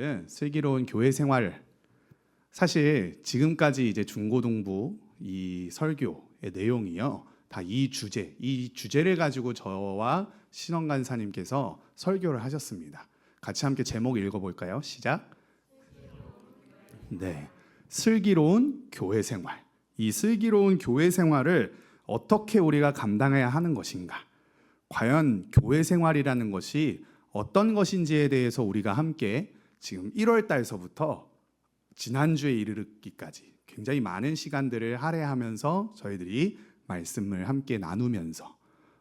오늘은 슬기로운 교회 생활 사실 지금까지 이제 중고등부 이 설교의 내용이요 다 이 주제 이 주제를 가지고 저와 신원 간사님께서 설교를 하셨습니다. 같이 함께 제목 읽어볼까요? 시작. 네, 슬기로운 교회 생활. 이 슬기로운 교회 생활을 어떻게 우리가 감당해야 하는 것인가? 과연 교회 생활이라는 것이 어떤 것인지에 대해서 우리가 함께 지금 1월 달서부터 지난주에 이르기까지 굉장히 많은 시간들을 할애하면서 저희들이 말씀을 함께 나누면서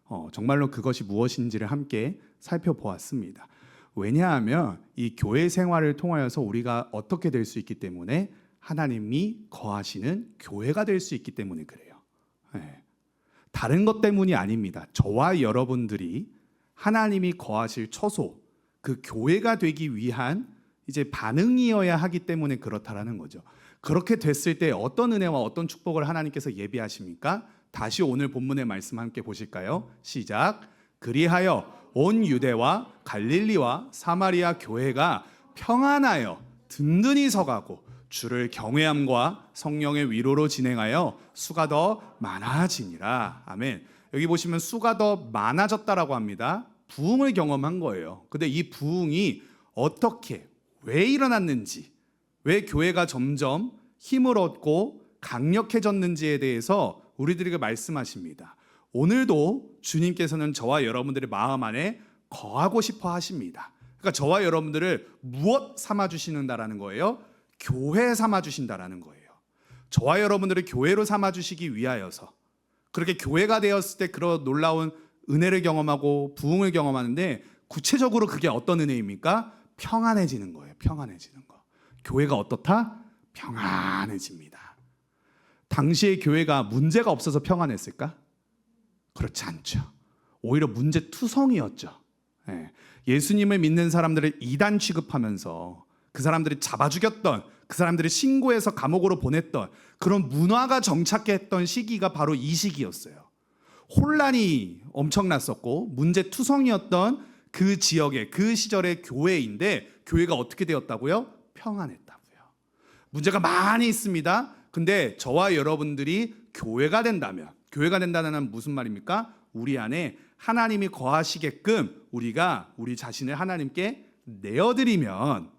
어, 정말로 그것이 무엇인지를 함께 살펴보았습니다. 왜냐하면 이 교회 생활을 통하여서 우리가 어떻게 될 수 있기 때문에 하나님이 거하시는 교회가 될 수 있기 때문에 그래요. 예. 다른 것 때문이 아닙니다. 저와 여러분들이 하나님이 거하실 처소, 그 교회가 되기 위한 이제 반응이어야 하기 때문에 그렇다라는 거죠. 그렇게 됐을 때 어떤 은혜와 어떤 축복을 하나님께서 예비하십니까? 다시 오늘 본문의 말씀 함께 보실까요? 시작. 그리하여 온 유대와 갈릴리와 사마리아 교회가 평안하여 든든히 서가고 주를 경외함과 성령의 위로로 진행하여 수가 더 많아지니라. 아멘. 여기 보시면 수가 더 많아졌다라고 합니다. 부흥을 경험한 거예요. 근데 이 부흥이 어떻게 왜 일어났는지, 왜 교회가 점점 힘을 얻고 강력해졌는지에 대해서 우리들에게 말씀하십니다. 오늘도 주님께서는 저와 여러분들의 마음 안에 거하고 싶어 하십니다. 그러니까 저와 여러분들을 무엇 삼아 주시는다라는 거예요? 교회 삼아 주신다라는 거예요. 저와 여러분들을 교회로 삼아 주시기 위하여서 그렇게 교회가 되었을 때 그런 놀라운 은혜를 경험하고 부흥을 경험하는데 구체적으로 그게 어떤 은혜입니까? 평안해지는 거예요. 평안해지는 거. 교회가 어떻다? 평안해집니다. 당시의 교회가 문제가 없어서 평안했을까? 그렇지 않죠. 오히려 문제 투성이었죠. 예. 예수님을 믿는 사람들을 이단 취급하면서 그 사람들이 잡아 죽였던 그 사람들을 신고해서 감옥으로 보냈던 그런 문화가 정착했던 시기가 바로 이 시기였어요. 혼란이 엄청났었고 문제 투성이었던 그 지역의 그 시절의 교회인데 교회가 어떻게 되었다고요? 평안했다고요. 문제가 많이 있습니다. 근데 저와 여러분들이 교회가 된다면 교회가 된다는 무슨 말입니까? 우리 안에 하나님이 거하시게끔 우리가 우리 자신을 하나님께 내어드리면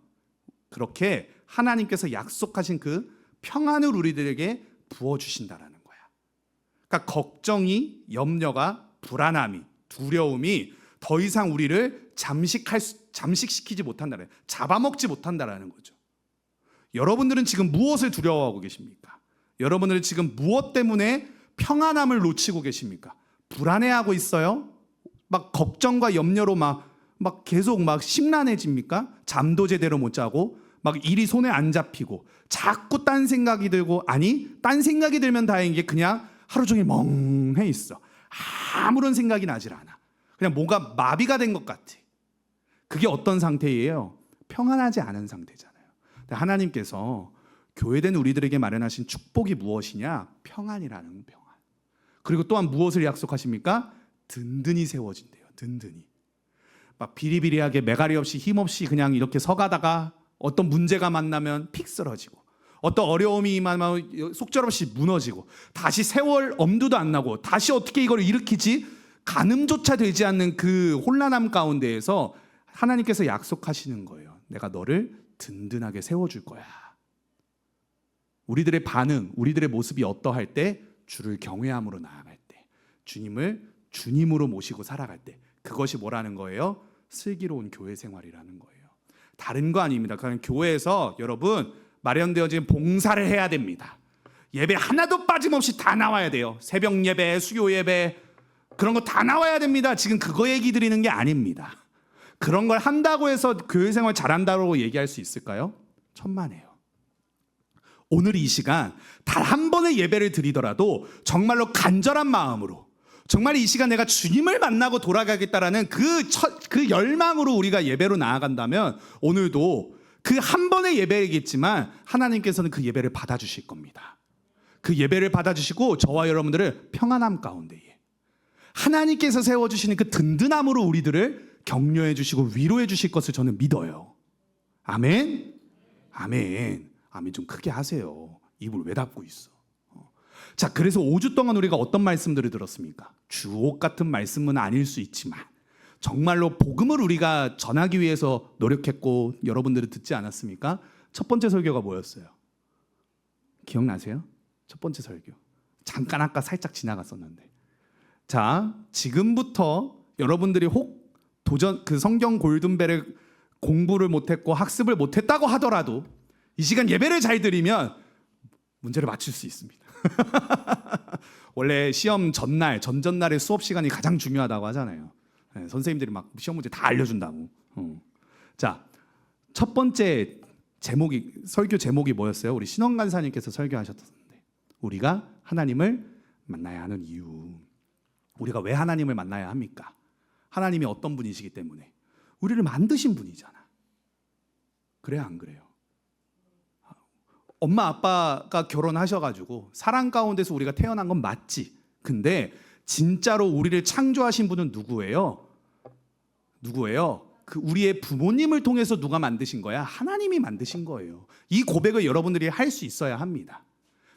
그렇게 하나님께서 약속하신 그 평안을 우리들에게 부어 주신다라는 거야. 그러니까 걱정이, 염려가, 불안함이, 두려움이 더 이상 우리를 잠식할 수, 잠식시키지 못한다는 잡아먹지 못한다라는 거죠. 여러분들은 지금 무엇을 두려워하고 계십니까? 여러분들은 지금 무엇 때문에 평안함을 놓치고 계십니까? 불안해하고 있어요? 막 걱정과 염려로 막, 막 계속 막 심란해집니까? 잠도 제대로 못 자고, 막 일이 손에 안 잡히고, 자꾸 딴 생각이 들고, 아니, 딴 생각이 들면 다행인 게 그냥 하루 종일 멍해 있어. 아무런 생각이 나질 않아. 그냥 뭔가 마비가 된 것 같아. 그게 어떤 상태예요? 평안하지 않은 상태잖아요. 하나님께서 교회된 우리들에게 마련하신 축복이 무엇이냐? 평안이라는 평안. 그리고 또한 무엇을 약속하십니까? 든든히 세워진대요. 든든히. 막 비리비리하게 매가리 없이 힘없이 그냥 이렇게 서가다가 어떤 문제가 만나면 픽 쓰러지고 어떤 어려움이 임하면 속절없이 무너지고 다시 세월 엄두도 안 나고 다시 어떻게 이걸 일으키지 가늠조차 되지 않는 그 혼란함 가운데에서 하나님께서 약속하시는 거예요. 내가 너를 든든하게 세워줄 거야. 우리들의 반응, 우리들의 모습이 어떠할 때 주를 경외함으로 나아갈 때, 주님을 주님으로 모시고 살아갈 때, 그것이 뭐라는 거예요? 슬기로운 교회 생활이라는 거예요. 다른 거 아닙니다. 그냥 교회에서 여러분 마련되어진 봉사를 해야 됩니다. 예배 하나도 빠짐없이 다 나와야 돼요. 새벽 예배, 수요 예배 그런 거 다 나와야 됩니다. 지금 그거 얘기 드리는 게 아닙니다. 그런 걸 한다고 해서 교회 생활 잘한다고 얘기할 수 있을까요? 천만에요. 오늘 이 시간 단 한 번의 예배를 드리더라도 정말로 간절한 마음으로 정말 이 시간 내가 주님을 만나고 돌아가겠다라는 그, 첫, 그 열망으로 우리가 예배로 나아간다면 오늘도 그 한 번의 예배이겠지만 하나님께서는 그 예배를 받아주실 겁니다. 그 예배를 받아주시고 저와 여러분들을 평안함 가운데에 하나님께서 세워주시는 그 든든함으로 우리들을 격려해 주시고 위로해 주실 것을 저는 믿어요. 아멘? 아멘. 아멘 좀 크게 하세요. 입을 왜 닫고 있어? 어. 자, 그래서 5주 동안 우리가 어떤 말씀들을 들었습니까? 주옥 같은 말씀은 아닐 수 있지만 정말로 복음을 우리가 전하기 위해서 노력했고 여러분들이 듣지 않았습니까? 첫 번째 설교가 뭐였어요? 기억나세요? 첫 번째 설교. 잠깐 아까 살짝 지나갔었는데. 자, 지금부터 여러분들이 혹 도전 그 성경 골든벨을 공부를 못했고 학습을 못했다고 하더라도 이 시간 예배를 잘 드리면 문제를 맞출 수 있습니다. 원래 시험 전날, 전전날의 수업 시간이 가장 중요하다고 하잖아요. 네, 선생님들이 막 시험 문제 다 알려준다고. 어. 자, 첫 번째 제목이 설교 제목이 뭐였어요? 우리 신원 간사님께서 설교하셨던데 우리가 하나님을 만나야 하는 이유. 우리가 왜 하나님을 만나야 합니까? 하나님이 어떤 분이시기 때문에 우리를 만드신 분이잖아. 그래요, 안 그래요? 엄마 아빠가 결혼하셔가지고 사랑 가운데서 우리가 태어난 건 맞지. 근데 진짜로 우리를 창조하신 분은 누구예요? 누구예요? 그 우리의 부모님을 통해서 누가 만드신 거야? 하나님이 만드신 거예요. 이 고백을 여러분들이 할 수 있어야 합니다.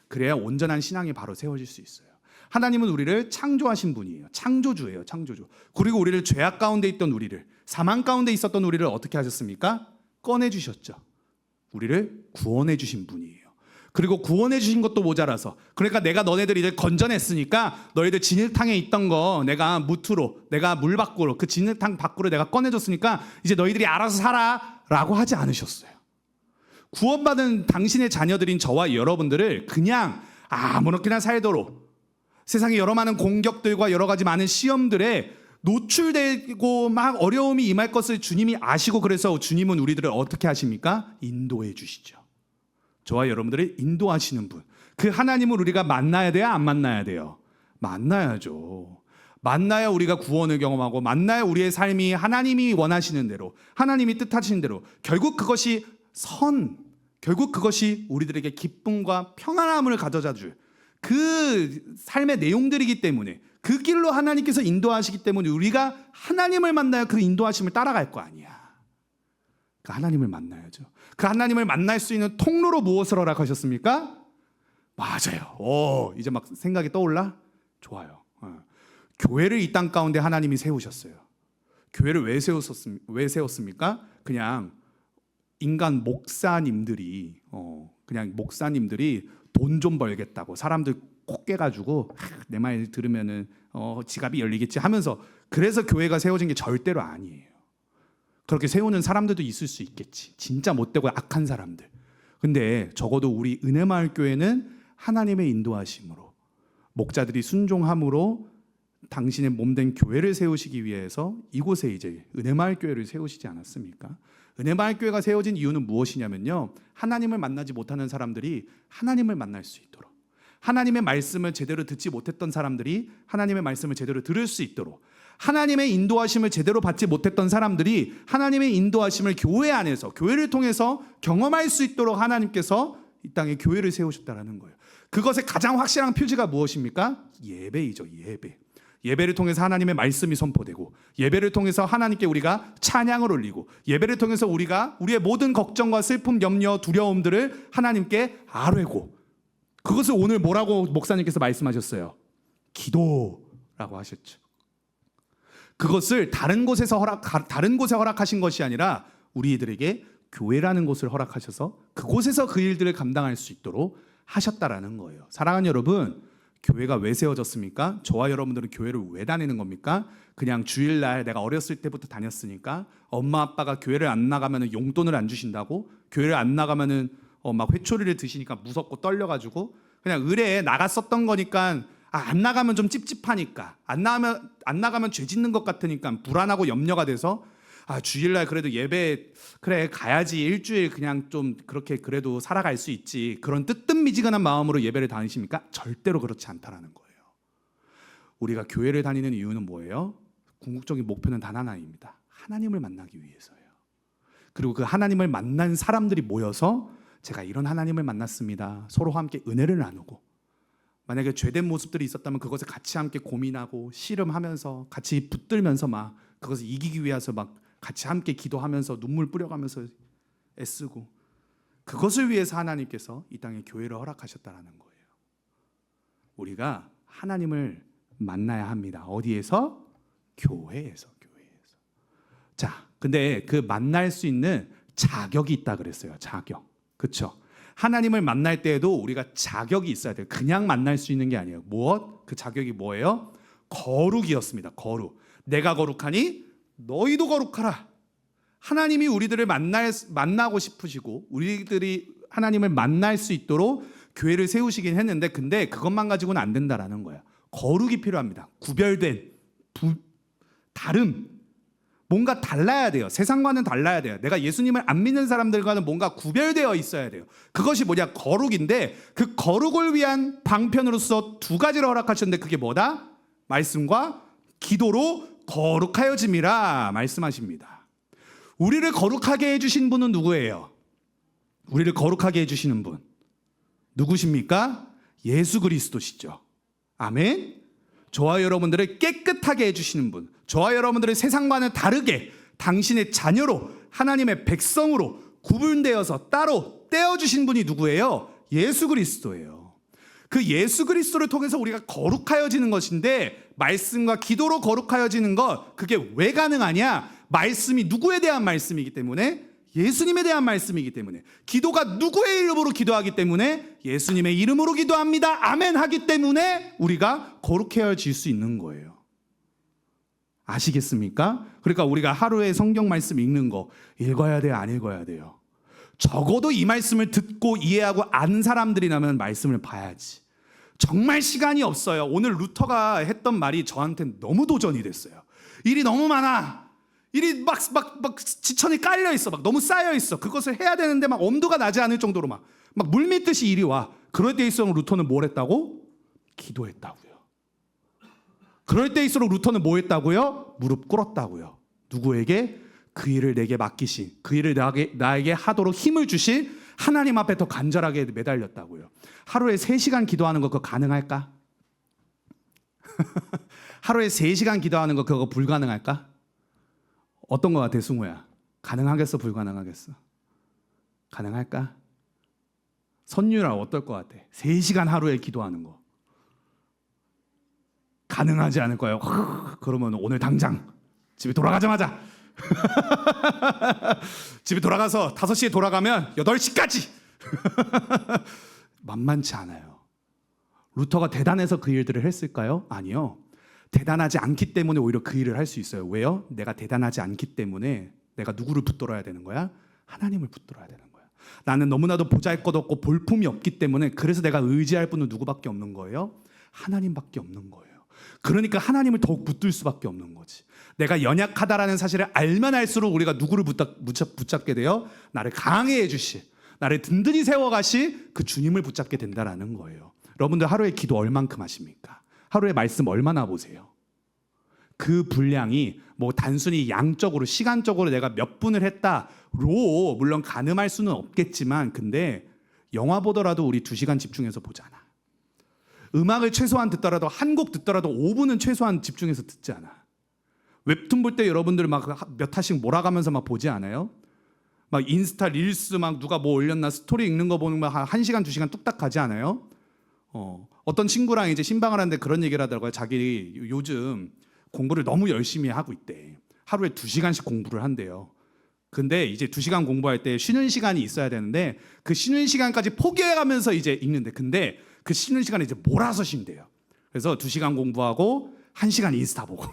그래야 온전한 신앙이 바로 세워질 수 있어요. 하나님은 우리를 창조하신 분이에요. 창조주예요, 창조주. 그리고 우리를 죄악 가운데 있던 우리를 사망 가운데 있었던 우리를 어떻게 하셨습니까? 꺼내 주셨죠. 우리를 구원해 주신 분이에요. 그리고 구원해 주신 것도 모자라서 그러니까 내가 너네들 이제 건져냈으니까 너희들 진흙탕에 있던 거 내가 무트로 내가 물 밖으로 그 진흙탕 밖으로 내가 꺼내줬으니까 이제 너희들이 알아서 살아라고 하지 않으셨어요. 구원받은 당신의 자녀들인 저와 여러분들을 그냥 아무렇게나 살도록 세상에 여러 많은 공격들과 여러 가지 많은 시험들에 노출되고 막 어려움이 임할 것을 주님이 아시고 그래서 주님은 우리들을 어떻게 하십니까? 인도해 주시죠. 저와 여러분들을 인도하시는 분. 그 하나님을 우리가 만나야 돼요? 안 만나야 돼요? 만나야죠. 만나야 우리가 구원을 경험하고 만나야 우리의 삶이 하나님이 원하시는 대로 하나님이 뜻하시는 대로 결국 그것이 선 결국 그것이 우리들에게 기쁨과 평안함을 가져다 줄 그 삶의 내용들이기 때문에 그 길로 하나님께서 인도하시기 때문에 우리가 하나님을 만나야 그 인도하심을 따라갈 거 아니야. 그 하나님을 만나야죠. 그 하나님을 만날 수 있는 통로로 무엇을 허락하셨습니까? 맞아요. 오, 이제 막 생각이 떠올라? 좋아요. 어. 교회를 이 땅 가운데 하나님이 세우셨어요. 교회를 왜 세웠었습, 왜 세웠습니까? 그냥 인간 목사님들이 어, 그냥 목사님들이 돈 좀 벌겠다고 사람들 코 깨가지고 내 말 들으면은 어, 지갑이 열리겠지 하면서 그래서 교회가 세워진 게 절대로 아니에요. 그렇게 세우는 사람들도 있을 수 있겠지. 진짜 못되고 악한 사람들. 근데 적어도 우리 은혜마을 교회는 하나님의 인도하심으로 목자들이 순종함으로 당신의 몸된 교회를 세우시기 위해서 이곳에 이제 은혜마을 교회를 세우시지 않았습니까? 은혜마을 교회가 세워진 이유는 무엇이냐면요. 하나님을 만나지 못하는 사람들이 하나님을 만날 수 있도록 하나님의 말씀을 제대로 듣지 못했던 사람들이 하나님의 말씀을 제대로 들을 수 있도록 하나님의 인도하심을 제대로 받지 못했던 사람들이 하나님의 인도하심을 교회 안에서 교회를 통해서 경험할 수 있도록 하나님께서 이 땅에 교회를 세우셨다라는 거예요. 그것의 가장 확실한 표지가 무엇입니까? 예배이죠, 예배. 예배를 통해서 하나님의 말씀이 선포되고 예배를 통해서 하나님께 우리가 찬양을 올리고 예배를 통해서 우리가 우리의 모든 걱정과 슬픔, 염려, 두려움들을 하나님께 아뢰고 그것을 오늘 뭐라고 목사님께서 말씀하셨어요? 기도라고 하셨죠. 그것을 다른 곳에서 허락 다른 곳에 허락하신 것이 아니라 우리들에게 교회라는 곳을 허락하셔서 그곳에서 그 일들을 감당할 수 있도록 하셨다라는 거예요. 사랑하는 여러분, 교회가 왜 세워졌습니까? 저와 여러분들은 교회를 왜 다니는 겁니까? 그냥 주일날 내가 어렸을 때부터 다녔으니까 엄마 아빠가 교회를 안 나가면 용돈을 안 주신다고 교회를 안 나가면은 어, 막 회초리를 드시니까 무섭고 떨려가지고 그냥 의뢰에 나갔었던 거니까 아, 안 나가면 좀 찝찝하니까 안 나가면 안 나가면 죄 짓는 것 같으니까 불안하고 염려가 돼서 아 주일날 그래도 예배 그래 가야지 일주일 그냥 좀 그렇게 그래도 살아갈 수 있지 그런 뜨뜻미지근한 마음으로 예배를 다니십니까? 절대로 그렇지 않다라는 거예요. 우리가 교회를 다니는 이유는 뭐예요? 궁극적인 목표는 단 하나입니다. 하나님을 만나기 위해서예요. 그리고 그 하나님을 만난 사람들이 모여서 제가 이런 하나님을 만났습니다. 서로 함께 은혜를 나누고 만약에 죄된 모습들이 있었다면 그것을 같이 함께 고민하고 씨름하면서 같이 붙들면서 막 그것을 이기기 위해서 막 같이 함께 기도하면서 눈물 뿌려가면서 애쓰고 그것을 위해서 하나님께서 이 땅에 교회를 허락하셨다라는 거예요. 우리가 하나님을 만나야 합니다. 어디에서? 교회에서, 교회에서. 자, 근데 그 만날 수 있는 자격이 있다 그랬어요. 자격. 그렇죠? 하나님을 만날 때에도 우리가 자격이 있어야 돼요. 그냥 만날 수 있는 게 아니에요. 무엇? 그 자격이 뭐예요? 거룩이었습니다. 거룩. 내가 거룩하니 너희도 거룩하라. 하나님이 우리들을 만날 만나고 싶으시고 우리들이 하나님을 만날 수 있도록 교회를 세우시긴 했는데 근데 그것만 가지고는 안 된다라는 거야. 거룩이 필요합니다. 구별된 부, 다름 뭔가 달라야 돼요. 세상과는 달라야 돼요. 내가 예수님을 안 믿는 사람들과는 뭔가 구별되어 있어야 돼요. 그것이 뭐냐? 거룩인데 그 거룩을 위한 방편으로서 두 가지를 허락하셨는데 그게 뭐다? 말씀과 기도로 거룩하여짐이라 말씀하십니다. 우리를 거룩하게 해주신 분은 누구예요? 우리를 거룩하게 해주시는 분 누구십니까? 예수 그리스도시죠. 아멘. 저와 여러분들을 깨끗하게 해주시는 분, 저와 여러분들을 세상과는 다르게 당신의 자녀로 하나님의 백성으로 구분되어서 따로 떼어주신 분이 누구예요? 예수 그리스도예요. 그 예수 그리스도를 통해서 우리가 거룩하여지는 것인데 말씀과 기도로 거룩하여지는 것 그게 왜 가능하냐? 말씀이 누구에 대한 말씀이기 때문에 예수님에 대한 말씀이기 때문에 기도가 누구의 이름으로 기도하기 때문에 예수님의 이름으로 기도합니다. 아멘 하기 때문에 우리가 거룩해질 수 있는 거예요. 아시겠습니까? 그러니까 우리가 하루에 성경 말씀 읽는 거 읽어야 돼요, 안 읽어야 돼요. 적어도 이 말씀을 듣고 이해하고 아는 사람들이라면 말씀을 봐야지. 정말 시간이 없어요. 오늘 루터가 했던 말이 저한테 너무 도전이 됐어요. 일이 너무 많아. 일이 막, 막, 막 지천이 깔려 있어. 막 너무 쌓여 있어. 그것을 해야 되는데 막 엄두가 나지 않을 정도로 막, 막 물밀듯이 일이 와. 그럴 때일수록 루터는 뭘 했다고? 기도했다고요. 그럴 때일수록 루터는 뭐 했다고요? 무릎 꿇었다고요. 누구에게? 그 일을 내게 맡기신, 그 일을 나에게, 나에게 하도록 힘을 주신 하나님 앞에 더 간절하게 매달렸다고요. 하루에 3시간 기도하는 거 그거 가능할까? 하루에 3시간 기도하는 거 그거 불가능할까? 어떤 거 같아, 승우야? 가능하겠어, 불가능하겠어? 가능할까? 선유라 어떨 것 같아? 3시간 하루에 기도하는 거. 가능하지 않을 거예요. 그러면 오늘 당장 집에 돌아가자마자 집에 돌아가서 5시에 돌아가면 8시까지 만만치 않아요. 루터가 대단해서 그 일들을 했을까요? 아니요. 대단하지 않기 때문에 오히려 그 일을 할 수 있어요. 왜요? 내가 대단하지 않기 때문에 내가 누구를 붙들어야 되는 거야? 하나님을 붙들어야 되는 거야. 나는 너무나도 보잘 것 없고 볼품이 없기 때문에 그래서 내가 의지할 분은 누구밖에 없는 거예요? 하나님밖에 없는 거예요. 그러니까 하나님을 더욱 붙들 수밖에 없는 거지. 내가 연약하다라는 사실을 알면 알수록 우리가 누구를 붙잡, 붙잡게 돼요? 나를 강하게 해주시, 나를 든든히 세워가시 그 주님을 붙잡게 된다라는 거예요. 여러분들 하루에 기도 얼만큼 하십니까? 하루에 말씀 얼마나 보세요? 그 분량이 뭐 단순히 양적으로 시간적으로 내가 몇 분을 했다로 물론 가늠할 수는 없겠지만 근데 영화 보더라도 우리 두 시간 집중해서 보잖아. 음악을 최소한 듣더라도 한 곡 듣더라도 5분은 최소한 집중해서 듣지 않아. 웹툰 볼 때 여러분들 막 몇 화씩 몰아가면서 막 보지 않아요? 막 인스타 릴스 막 누가 뭐 올렸나 스토리 읽는 거 보는 거한 시간 두 시간 뚝딱 가지 않아요? 어, 어떤 친구랑 이제 신방을 하는데 그런 얘기를 하더라고요. 자기 요즘 공부를 너무 열심히 하고 있대. 하루에 두 시간씩 공부를 한대요. 근데 이제 두 시간 공부할 때 쉬는 시간이 있어야 되는데 그 쉬는 시간까지 포기해가면서 이제 읽는데 근데 그 쉬는 시간에 이제 몰아서 쉰대요. 그래서 두 시간 공부하고 한 시간 인스타 보고.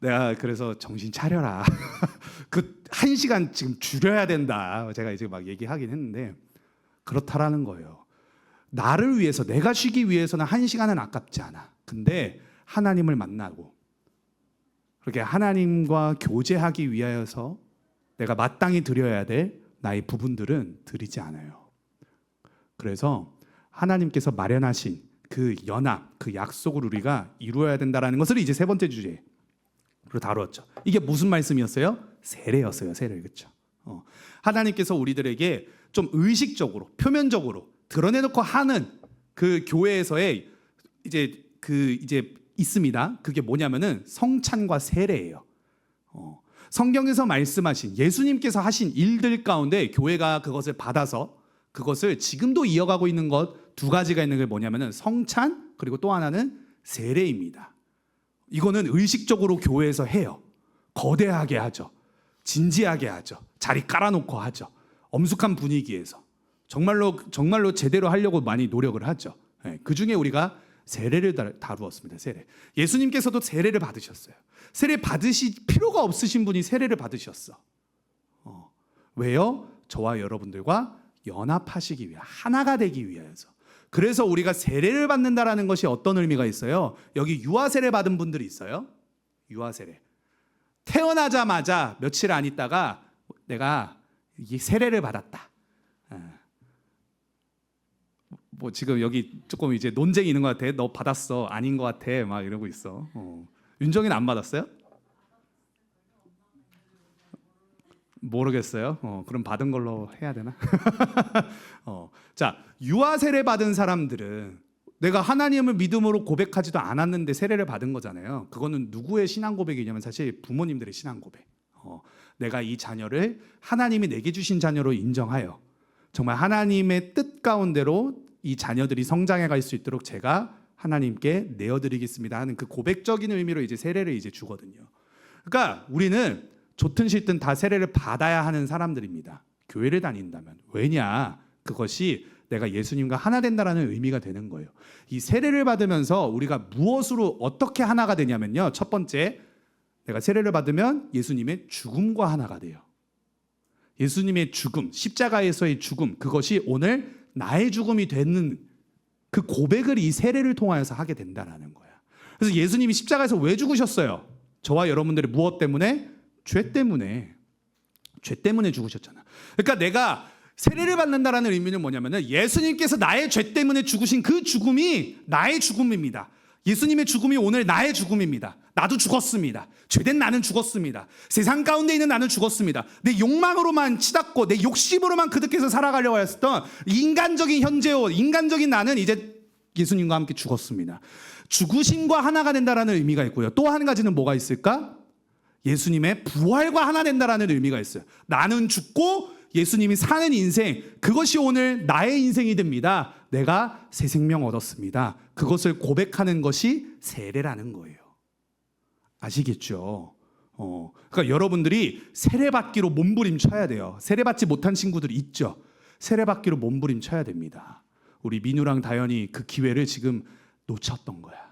내가 그래서 정신 차려라. 그 한 시간 지금 줄여야 된다. 제가 이제 막 얘기하긴 했는데 그렇다라는 거예요. 나를 위해서 내가 쉬기 위해서는 한 시간은 아깝지 않아. 근데 하나님을 만나고 그렇게 하나님과 교제하기 위하여서 내가 마땅히 드려야 될 나의 부분들은 드리지 않아요. 그래서 하나님께서 마련하신 그 연합, 그 약속을 우리가 이루어야 된다라는 것을 이제 세 번째 주제로 다루었죠. 이게 무슨 말씀이었어요? 세례였어요. 세례 그렇죠. 어. 하나님께서 우리들에게 좀 의식적으로, 표면적으로 드러내놓고 하는 그 교회에서의 이제 그 이제 있습니다. 그게 뭐냐면은 성찬과 세례예요. 어. 성경에서 말씀하신 예수님께서 하신 일들 가운데 교회가 그것을 받아서 그것을 지금도 이어가고 있는 것 두 가지가 있는 게 뭐냐면은 성찬 그리고 또 하나는 세례입니다. 이거는 의식적으로 교회에서 해요. 거대하게 하죠. 진지하게 하죠. 자리 깔아놓고 하죠. 엄숙한 분위기에서 정말로 정말로 제대로 하려고 많이 노력을 하죠. 그 중에 우리가 세례를 다- 다루었습니다. 세례. 예수님께서도 세례를 받으셨어요. 세례 받으실 필요가 없으신 분이 세례를 받으셨어. 어. 왜요? 저와 여러분들과 연합하시기 위해 하나가 되기 위해서. 그래서 우리가 세례를 받는다라는 것이 어떤 의미가 있어요? 여기 유아 세례 받은 분들이 있어요. 유아 세례. 태어나자마자 며칠 안 있다가 내가 이 세례를 받았다. 예. 뭐 지금 여기 조금 이제 논쟁이 있는 것 같아. 너 받았어? 아닌 것 같아. 막 이러고 있어. 어. 윤정이는 안 받았어요? 모르겠어요. 어, 그럼 받은 걸로 해야 되나? 어, 자, 유아 세례 받은 사람들은 내가 하나님을 믿음으로 고백하지도 않았는데 세례를 받은 거잖아요. 그거는 누구의 신앙 고백이냐면 사실 부모님들의 신앙 고백. 어, 내가 이 자녀를 하나님이 내게 주신 자녀로 인정하여 정말 하나님의 뜻 가운데로 이 자녀들이 성장해 갈 수 있도록 제가 하나님께 내어드리겠습니다 하는 그 고백적인 의미로 이제 세례를 이제 주거든요. 그러니까 우리는 좋든 싫든 다 세례를 받아야 하는 사람들입니다. 교회를 다닌다면 왜냐? 그것이 내가 예수님과 하나 된다라는 의미가 되는 거예요. 이 세례를 받으면서 우리가 무엇으로 어떻게 하나가 되냐면요. 첫 번째, 내가 세례를 받으면 예수님의 죽음과 하나가 돼요. 예수님의 죽음, 십자가에서의 죽음, 그것이 오늘 나의 죽음이 되는 그 고백을 이 세례를 통하여서 하게 된다라는 거야. 그래서 예수님이 십자가에서 왜 죽으셨어요? 저와 여러분들의 무엇 때문에? 죄 때문에. 죄 때문에 죽으셨잖아. 그러니까 내가 세례를 받는다라는 의미는 뭐냐면은 예수님께서 나의 죄 때문에 죽으신 그 죽음이 나의 죽음입니다. 예수님의 죽음이 오늘 나의 죽음입니다. 나도 죽었습니다. 죄된 나는 죽었습니다. 세상 가운데 있는 나는 죽었습니다. 내 욕망으로만 치닫고 내 욕심으로만 그득해서 살아가려고 했었던 인간적인 현재요, 인간적인 나는 이제 예수님과 함께 죽었습니다. 죽으심과 하나가 된다라는 의미가 있고요. 또 한 가지는 뭐가 있을까? 예수님의 부활과 하나 된다라는 의미가 있어요. 나는 죽고 예수님이 사는 인생, 그것이 오늘 나의 인생이 됩니다. 내가 새 생명 얻었습니다. 그것을 고백하는 것이 세례라는 거예요. 아시겠죠? 어, 그러니까 여러분들이 세례받기로 몸부림쳐야 돼요. 세례받지 못한 친구들이 있죠. 세례받기로 몸부림쳐야 됩니다. 우리 민우랑 다현이 그 기회를 지금 놓쳤던 거야.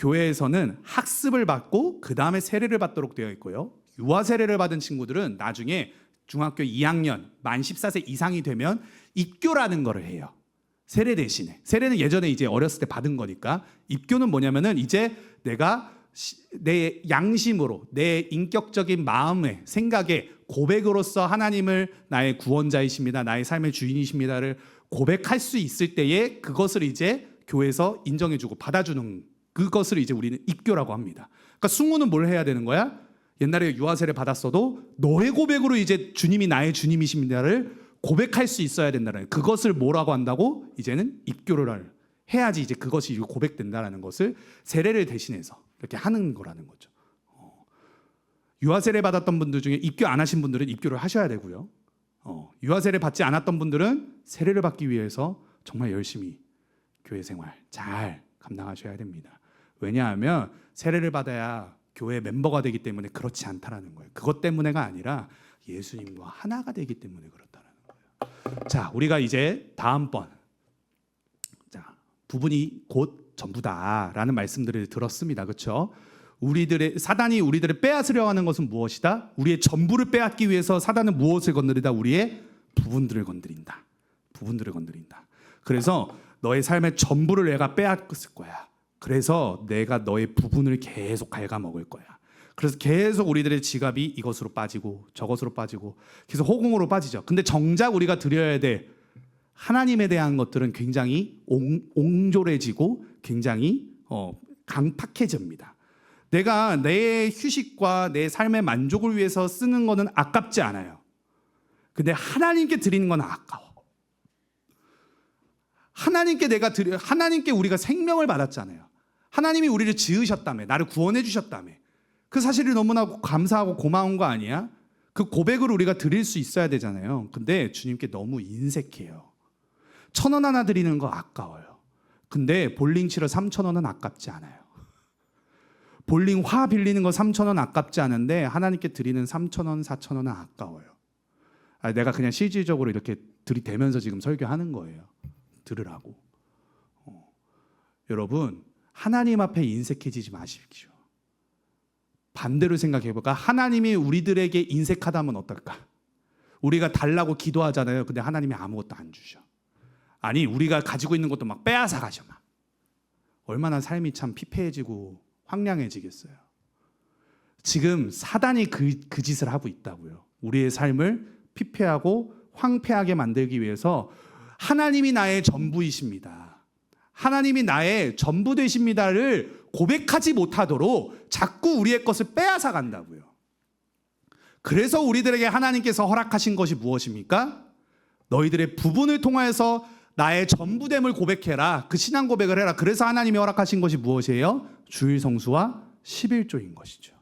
교회에서는 학습을 받고 그 다음에 세례를 받도록 되어 있고요. 유아 세례를 받은 친구들은 나중에 중학교 2학년 만 14세 이상이 되면 입교라는 거를 해요. 세례 대신에 세례는 예전에 이제 어렸을 때 받은 거니까 입교는 뭐냐면은 이제 내가 시- 내 양심으로 내 인격적인 마음에 생각에 고백으로서 하나님을 나의 구원자이십니다. 나의 삶의 주인이십니다를 고백할 수 있을 때에 그것을 이제 교회에서 인정해주고 받아주는 그것을 이제 우리는 입교라고 합니다. 그러니까 승우는 뭘 해야 되는 거야? 옛날에 유아세를 받았어도 너의 고백으로 이제 주님이 나의 주님이십니다를 고백할 수 있어야 된다는 그것을 뭐라고 한다고 이제는 입교를 해야지 이제 그것이 고백된다라는 것을 세례를 대신해서 이렇게 하는 거라는 거죠. 어. 유아세례 받았던 분들 중에 입교 안 하신 분들은 입교를 하셔야 되고요. 어. 유아세례 받지 않았던 분들은 세례를 받기 위해서 정말 열심히 교회 생활 잘 감당하셔야 됩니다. 왜냐하면 세례를 받아야 교회 멤버가 되기 때문에 그렇지 않다라는 거예요. 그것 때문에가 아니라 예수님과 하나가 되기 때문에 그렇다는 거예요. 자, 우리가 이제 다음번 자 부분이 곧 전부다라는 말씀들을 들었습니다. 그렇죠? 우리들의 사단이 우리들을 빼앗으려 하는 것은 무엇이다? 우리의 전부를 빼앗기 위해서 사단은 무엇을 건드리다? 우리의 부분들을 건드린다. 부분들을 건드린다. 그래서 너의 삶의 전부를 내가 빼앗을 거야. 그래서 내가 너의 부분을 계속 갉아먹을 거야. 그래서 계속 우리들의 지갑이 이것으로 빠지고 저것으로 빠지고 계속 호공으로 빠지죠. 근데 정작 우리가 드려야 될 하나님에 대한 것들은 굉장히 옹, 옹졸해지고 굉장히 어, 강팍해집니다. 내가 내 휴식과 내 삶의 만족을 위해서 쓰는 것은 아깝지 않아요. 근데 하나님께 드리는 건 아까워. 하나님께 내가 드려 하나님께 우리가 생명을 받았잖아요. 하나님이 우리를 지으셨다며 나를 구원해 주셨다며 그 사실이 너무나 감사하고 고마운 거 아니야? 그 고백을 우리가 드릴 수 있어야 되잖아요. 근데 주님께 너무 인색해요. 천 원 하나 드리는 거 아까워요. 근데 볼링 치러 3천 원은 아깝지 않아요. 볼링 화 빌리는 거 3천 원 아깝지 않은데 하나님께 드리는 3천 원, 4천 원은 아까워요. 아, 내가 그냥 실질적으로 이렇게 들이대면서 지금 설교하는 거예요. 들으라고. 어. 여러분 하나님 앞에 인색해지지 마십시오. 반대로 생각해볼까? 하나님이 우리들에게 인색하다면 어떨까? 우리가 달라고 기도하잖아요. 근데 하나님이 아무것도 안 주셔. 아니 우리가 가지고 있는 것도 막 빼앗아 가셔 막. 얼마나 삶이 참 피폐해지고 황량해지겠어요. 지금 사단이 그, 그 짓을 하고 있다고요. 우리의 삶을 피폐하고 황폐하게 만들기 위해서 하나님이 나의 전부이십니다. 하나님이 나의 전부 되십니다를 고백하지 못하도록 자꾸 우리의 것을 빼앗아 간다고요. 그래서 우리들에게 하나님께서 허락하신 것이 무엇입니까? 너희들의 부분을 통하여서 나의 전부됨을 고백해라. 그 신앙 고백을 해라. 그래서 하나님이 허락하신 것이 무엇이에요? 주일 성수와 11조인 것이죠.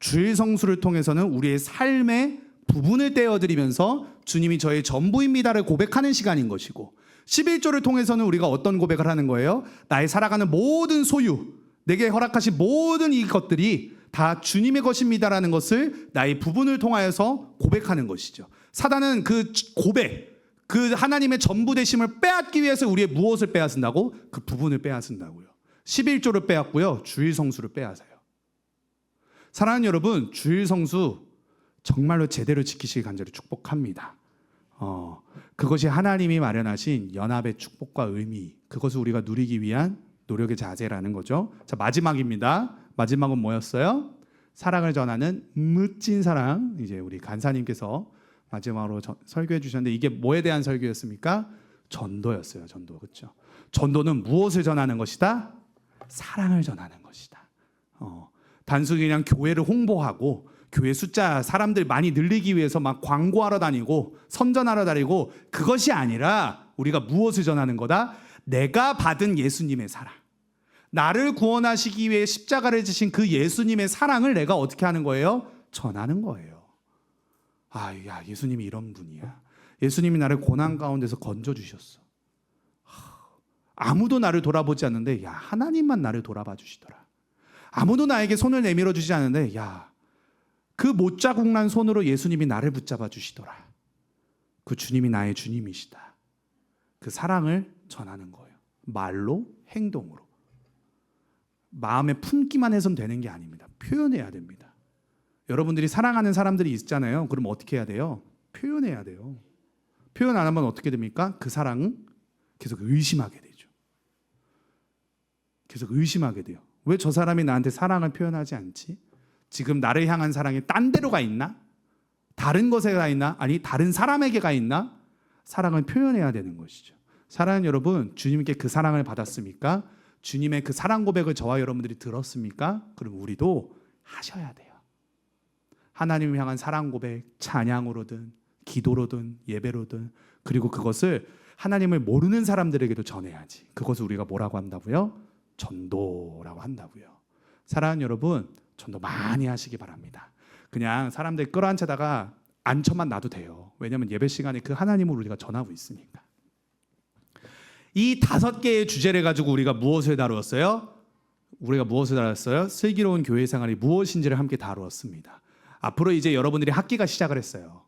주일 성수를 통해서는 우리의 삶의 부분을 떼어드리면서 주님이 저의 전부입니다를 고백하는 시간인 것이고 11조를 통해서는 우리가 어떤 고백을 하는 거예요? 나의 살아가는 모든 소유, 내게 허락하신 모든 이 것들이 다 주님의 것입니다라는 것을 나의 부분을 통하여서 고백하는 것이죠. 사단은 그 고백, 그 하나님의 전부 되심을 빼앗기 위해서 우리의 무엇을 빼앗는다고? 그 부분을 빼앗는다고요. 11조를 빼앗고요. 주일 성수를 빼앗아요. 사랑하는 여러분, 주일 성수 정말로 제대로 지키시길 간절히 축복합니다. 어, 그것이 하나님이 마련하신 연합의 축복과 의미, 그것을 우리가 누리기 위한 노력의 자세라는 거죠. 자, 마지막입니다. 마지막은 뭐였어요? 사랑을 전하는 멋진 사랑. 이제 우리 간사님께서 마지막으로 저- 설교해 주셨는데 이게 뭐에 대한 설교였습니까? 전도였어요. 전도. 그렇죠? 전도는 무엇을 전하는 것이다? 사랑을 전하는 것이다. 어, 단순히 그냥 교회를 홍보하고 교회 숫자 사람들 많이 늘리기 위해서 막 광고하러 다니고 선전하러 다니고 그것이 아니라 우리가 무엇을 전하는 거다? 내가 받은 예수님의 사랑. 나를 구원하시기 위해 십자가를 지신 그 예수님의 사랑을 내가 어떻게 하는 거예요? 전하는 거예요. 아, 야, 예수님이 이런 분이야. 예수님이 나를 고난 가운데서 건져 주셨어. 아무도 나를 돌아보지 않는데 야, 하나님만 나를 돌아봐 주시더라. 아무도 나에게 손을 내밀어 주지 않는데 야, 그 못자국 난 손으로 예수님이 나를 붙잡아 주시더라. 그 주님이 나의 주님이시다. 그 사랑을 전하는 거예요. 말로 행동으로. 마음에 품기만 해서는 되는 게 아닙니다. 표현해야 됩니다. 여러분들이 사랑하는 사람들이 있잖아요. 그럼 어떻게 해야 돼요? 표현해야 돼요. 표현 안 하면 어떻게 됩니까? 그 사랑은 계속 의심하게 되죠. 계속 의심하게 돼요. 왜 저 사람이 나한테 사랑을 표현하지 않지? 지금 나를 향한 사랑이 딴 데로 가 있나? 다른 것에 가 있나? 아니 다른 사람에게 가 있나? 사랑을 표현해야 되는 것이죠. 사랑하는 여러분, 주님께 그 사랑을 받았습니까? 주님의 그 사랑 고백을 저와 여러분들이 들었습니까? 그럼 우리도 하셔야 돼요. 하나님을 향한 사랑 고백, 찬양으로든 기도로든 예배로든 그리고 그것을 하나님을 모르는 사람들에게도 전해야지. 그것을 우리가 뭐라고 한다고요? 전도라고 한다고요. 사랑하는 여러분, 전도 많이 하시기 바랍니다. 그냥 사람들 끌어앉혀다가 앉혀만 놔도 돼요. 왜냐하면 예배 시간에 그 하나님을 우리가 전하고 있으니까. 이 다섯 개의 주제를 가지고 우리가 무엇을 다루었어요? 우리가 무엇을 다뤘어요? 슬기로운 교회 생활이 무엇인지를 함께 다루었습니다. 앞으로 이제 여러분들이 학기가 시작을 했어요.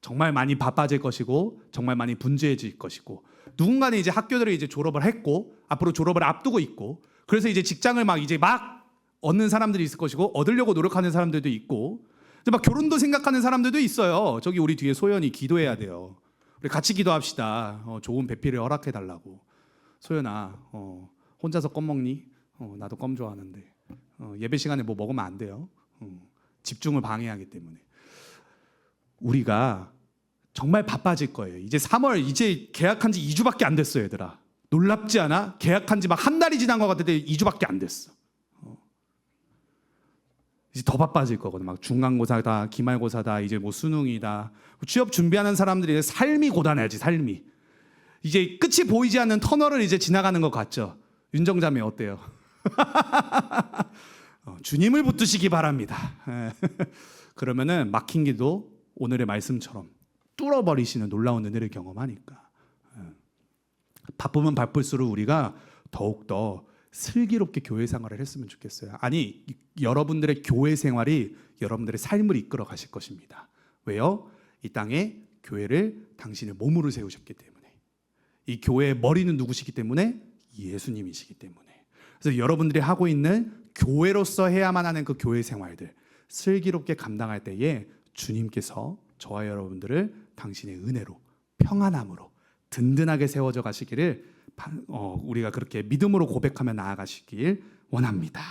정말 많이 바빠질 것이고 정말 많이 분주해질 것이고 누군가는 이제 학교들을 이제 졸업을 했고 앞으로 졸업을 앞두고 있고 그래서 이제 직장을 막 이제 막 얻는 사람들이 있을 것이고 얻으려고 노력하는 사람들도 있고 막 결혼도 생각하는 사람들도 있어요. 저기 우리 뒤에 소연이 기도해야 돼요. 우리 같이 기도합시다. 어, 좋은 배필을 허락해 달라고. 소연아, 어, 혼자서 껌 먹니? 어, 나도 껌 좋아하는데 어, 예배 시간에 뭐 먹으면 안 돼요. 어, 집중을 방해하기 때문에 우리가 정말 바빠질 거예요. 이제 3월 이제 계약한 지 2주밖에 안 됐어요, 얘들아. 놀랍지 않아? 계약한 지 막 한 달이 지난 것 같은데 2주밖에 안 됐어. 어. 이제 더 바빠질 거거든. 막 중간고사다, 기말고사다, 이제 뭐 수능이다. 취업 준비하는 사람들이 이제 삶이 고단해야지, 삶이. 이제 끝이 보이지 않는 터널을 이제 지나가는 것 같죠. 윤정자매 어때요? 어, 주님을 붙드시기 바랍니다. 예. 그러면은 막힌 기도 오늘의 말씀처럼 뚫어버리시는 놀라운 은혜를 경험하니까 예. 바쁘면 바쁠수록 우리가 더욱 더 슬기롭게 교회 생활을 했으면 좋겠어요. 아니 이- 여러분들의 교회 생활이 여러분들의 삶을 이끌어 가실 것입니다. 왜요? 이 땅에 교회를 당신의 몸으로 세우셨기 때문에 이 교회의 머리는 누구시기 때문에 예수님이시기 때문에 그래서 여러분들이 하고 있는 교회로서 해야만 하는 그 교회 생활들 슬기롭게 감당할 때에 주님께서 저와 여러분들을 당신의 은혜로 평안함으로 든든하게 세워져 가시기를 우리가 그렇게 믿음으로 고백하며 나아가시길 원합니다.